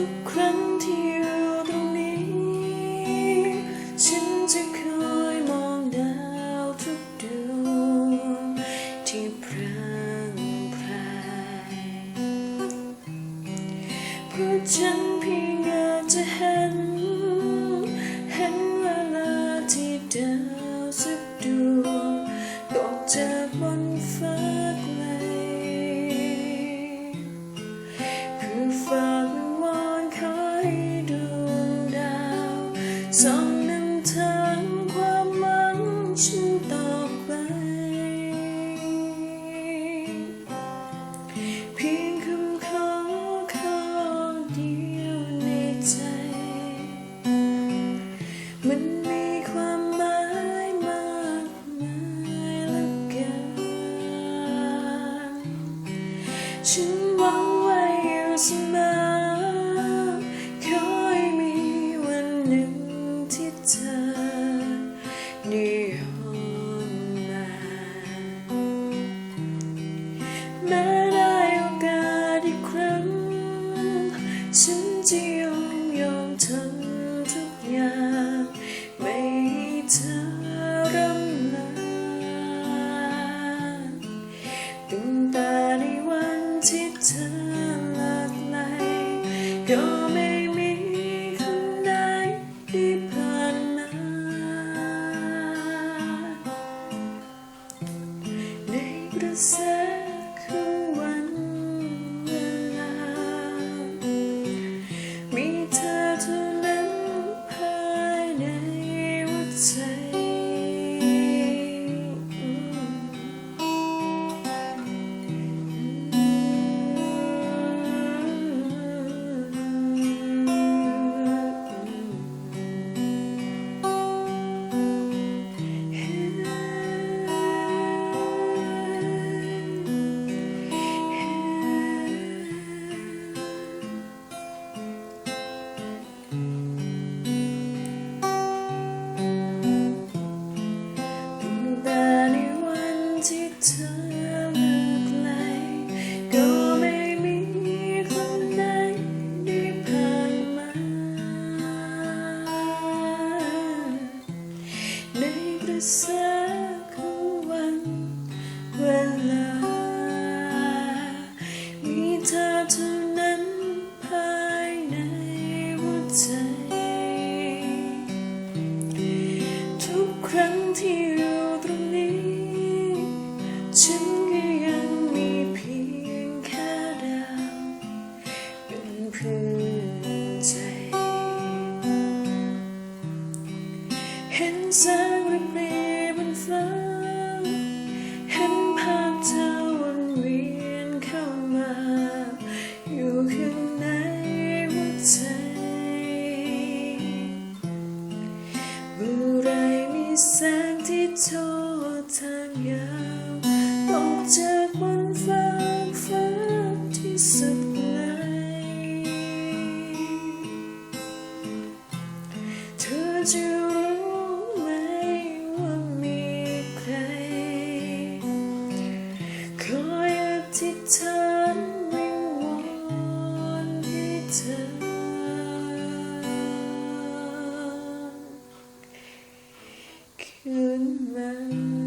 ทุกครั้งที่อยู่ตรงนี้ ฉันจะคอยมองดาวทุกดวงที่พรางพรายเพราะฉันเพียงอยากจะเห็น มันมีความหมายมากมายเหลือเกินฉันหวังไว้อยู่เสมอขอให้มีวันหนึ่งที่เธอได้ยอมมาแม้ได้โอกาสอีกครั้งฉันจะ ก็ไม่มีคนใดที่ผ่านมาในกระแส สของวันเวลา มีเธอเท่านั้นภายในหัวใจ ทุกครั้งที่อยู่ตรงนี้ ฉันก็ยังมีเพียงแค่ดาวเป็นเพื้นใจ เห็นแสง งที่ทอดทางยาวตกจากบนฟ้าฟ้าที่สุดไกลเธอจะรู้ไหมว่ามีใคร คอยอธิษฐานวิงวอนให้เธอ remember